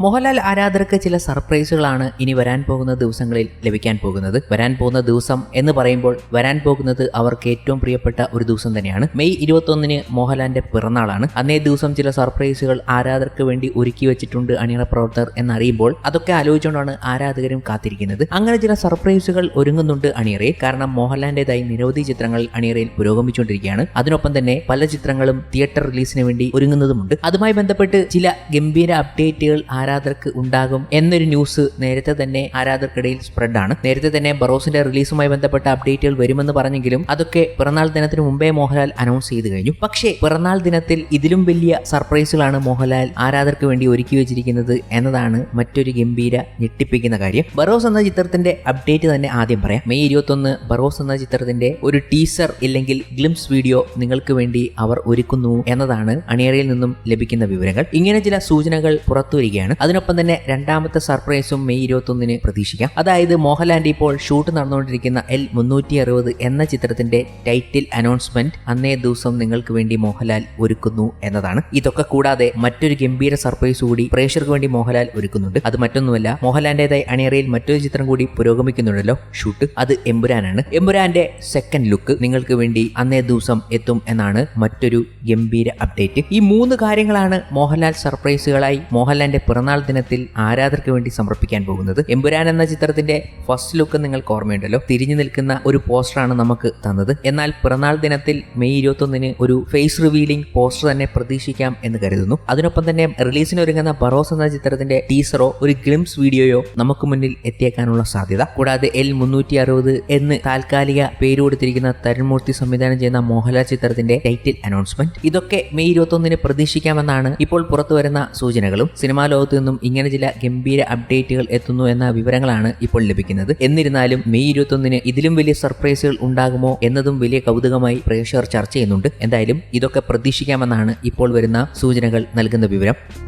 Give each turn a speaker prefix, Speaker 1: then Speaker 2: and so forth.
Speaker 1: മോഹൻലാൽ ആരാധകർക്ക് ചില സർപ്രൈസുകളാണ് ഇനി വരാൻ പോകുന്ന ദിവസങ്ങളിൽ ലഭിക്കാൻ പോകുന്നത്. വരാൻ പോകുന്ന ദിവസം എന്ന് പറയുമ്പോൾ വരാൻ പോകുന്നത് അവർക്ക് ഏറ്റവും പ്രിയപ്പെട്ട ഒരു ദിവസം തന്നെയാണ്. മെയ് ഇരുപത്തൊന്നിന് മോഹൻലാലിന്റെ പിറന്നാളാണ്. അന്നേ ദിവസം ചില സർപ്രൈസുകൾ ആരാധകർക്ക് വേണ്ടി ഒരുക്കി വെച്ചിട്ടുണ്ട് അണിയറ പ്രവർത്തകർ എന്നറിയുമ്പോൾ അതൊക്കെ ആലോചിച്ചുകൊണ്ടാണ് ആരാധകരും കാത്തിരിക്കുന്നത്. അങ്ങനെ ചില സർപ്രൈസുകൾ ഒരുങ്ങുന്നുണ്ട് അണിയറയിൽ. കാരണം മോഹൻലാലിന്റേതായി നിരവധി ചിത്രങ്ങൾ അണിയറയിൽ പുരോഗമിച്ചുകൊണ്ടിരിക്കുകയാണ്. അതിനൊപ്പം തന്നെ പല ചിത്രങ്ങളും തിയേറ്റർ റിലീസിന് വേണ്ടി ഒരുങ്ങുന്നതുമുണ്ട്. അതുമായി ബന്ധപ്പെട്ട് ചില ഗംഭീര അപ്ഡേറ്റുകൾ ആരാധകർക്ക് ഉണ്ടാകും എന്നൊരു ന്യൂസ് നേരത്തെ തന്നെ ആരാധകർക്കിടയിൽ സ്പ്രെഡാണ് നേരത്തെ തന്നെ ബറോസിന്റെ റിലീസുമായി ബന്ധപ്പെട്ട അപ്ഡേറ്റുകൾ വരുമെന്ന് പറഞ്ഞെങ്കിലും അതൊക്കെ പിറന്നാൾ ദിനത്തിന് മുമ്പേ മോഹൻലാൽ അനൗൺസ് ചെയ്തു കഴിഞ്ഞു. പക്ഷേ പിറന്നാൾ ദിനത്തിൽ ഇതിലും വലിയ സർപ്രൈസുകളാണ് മോഹൻലാൽ ആരാധകർക്ക് വേണ്ടി ഒരുക്കി വെച്ചിരിക്കുന്നത് എന്നതാണ് മറ്റൊരു ഗംഭീര ഞെട്ടിപ്പിക്കുന്ന കാര്യം. ബറോസ് എന്ന ചിത്രത്തിന്റെ അപ്ഡേറ്റ് തന്നെ ആദ്യം പറയാം. മെയ് ഇരുപത്തൊന്ന് ബറോസ് എന്ന ചിത്രത്തിന്റെ ഒരു ടീസർ ഇല്ലെങ്കിൽ ഗ്ലിംസ് വീഡിയോ നിങ്ങൾക്ക് വേണ്ടി അവർ ഒരുക്കുന്നു എന്നതാണ് അണിയറയിൽ നിന്നും ലഭിക്കുന്ന വിവരങ്ങൾ. ഇങ്ങനെ ചില സൂചനകൾ പുറത്തു വരികയാണ് അതിനൊപ്പം തന്നെ രണ്ടാമത്തെ സർപ്രൈസും മെയ് ഇരുപത്തൊന്നിന് പ്രതീക്ഷിക്കാം. അതായത് മോഹൻലാൻഡ് ഇപ്പോൾ ഷൂട്ട് നടന്നുകൊണ്ടിരിക്കുന്ന എൽ മുന്നൂറ്റി അറുപത് എന്ന ചിത്രത്തിന്റെ ടൈറ്റിൽ അനൗൺസ്മെന്റ് അന്നേ ദിവസം നിങ്ങൾക്ക് വേണ്ടി മോഹൻലാൽ ഒരുക്കുന്നു എന്നതാണ്. ഇതൊക്കെ കൂടാതെ മറ്റൊരു ഗംഭീര സർപ്രൈസ് കൂടി പ്രേക്ഷകർക്ക് വേണ്ടി മോഹൻലാൽ ഒരുക്കുന്നുണ്ട്. അത് മറ്റൊന്നുമല്ല മോഹൻലാലിന്റേതായി അണിയറയിൽ മറ്റൊരു ചിത്രം കൂടി പുരോഗമിക്കുന്നുണ്ടല്ലോ ഷൂട്ട്. അത് എമ്പുരാനാണ്. എമ്പുരാന്റെ സെക്കൻഡ് ലുക്ക് നിങ്ങൾക്ക് വേണ്ടി അന്നേ ദിവസം എത്തും എന്നാണ് മറ്റൊരു ഗംഭീര അപ്ഡേറ്റ് ഈ മൂന്ന് കാര്യങ്ങളാണ് മോഹൻലാൽ സർപ്രൈസുകളായി മോഹൻലാലിന്റെ പിറന്നാൾ ദിനത്തിൽ ആരാധകർക്ക് വേണ്ടി സമർപ്പിക്കാൻ പോകുന്നത്? എമ്പുരാൻ എന്ന ചിത്രത്തിന്റെ ഫസ്റ്റ് ലുക്ക് നിങ്ങൾക്ക് ഓർമ്മയുണ്ടല്ലോ. തിരിഞ്ഞു നിൽക്കുന്ന ഒരു പോസ്റ്ററാണ് നമുക്ക് തന്നത്. എന്നാൽ പിറന്നാൾ ദിനത്തിൽ മെയ് ഇരുപത്തൊന്നിന് ഒരു ഫേസ് റിവീലിംഗ് പോസ്റ്റർ തന്നെ പ്രതീക്ഷിക്കാം എന്ന് കരുതുന്നു. അതിനൊപ്പം തന്നെ റിലീസിന് ഒരുങ്ങുന്ന ബറോസ് എന്ന ചിത്രത്തിന്റെ ടീസറോ ഒരു ഗ്ലിംസ് വീഡിയോയോ നമുക്ക് മുന്നിൽ എത്തിയേക്കാനുള്ള സാധ്യത. കൂടാതെ എൽ മുന്നൂറ്റി അറുപത് എന്ന് താൽക്കാലിക പേര് കൊടുത്തിരിക്കുന്ന തരുൺമൂർത്തി സംവിധാനം ചെയ്യുന്ന മോഹൻലാൽ ചിത്രത്തിന്റെ ടൈറ്റിൽ അനൗൺസ്മെന്റ് ഇതൊക്കെ മെയ് ഇരുപത്തൊന്നിന് പ്രതീക്ഷിക്കാമെന്നാണ് ഇപ്പോൾ പുറത്തു വരുന്ന സൂചനകളും. സിനിമാ ലോകത്തു നിന്നും ഇങ്ങനെ ചില ഗംഭീര അപ്ഡേറ്റുകൾ എത്തുന്നു എന്ന വിവരങ്ങളാണ് ഇപ്പോൾ ലഭിക്കുന്നത്. എന്നിരുന്നാലും മെയ് ഇരുപത്തൊന്നിന് ഇതിലും വലിയ സർപ്രൈസുകൾ ഉണ്ടാകുമോ എന്നതും വലിയ കൗതുകമായി പ്രേക്ഷകർ ചർച്ച ചെയ്യുന്നുണ്ട്. എന്തായാലും ഇതൊക്കെ പ്രതീക്ഷിക്കാമെന്നാണ് ഇപ്പോൾ വരുന്ന സൂചനകൾ നൽകുന്ന വിവരം.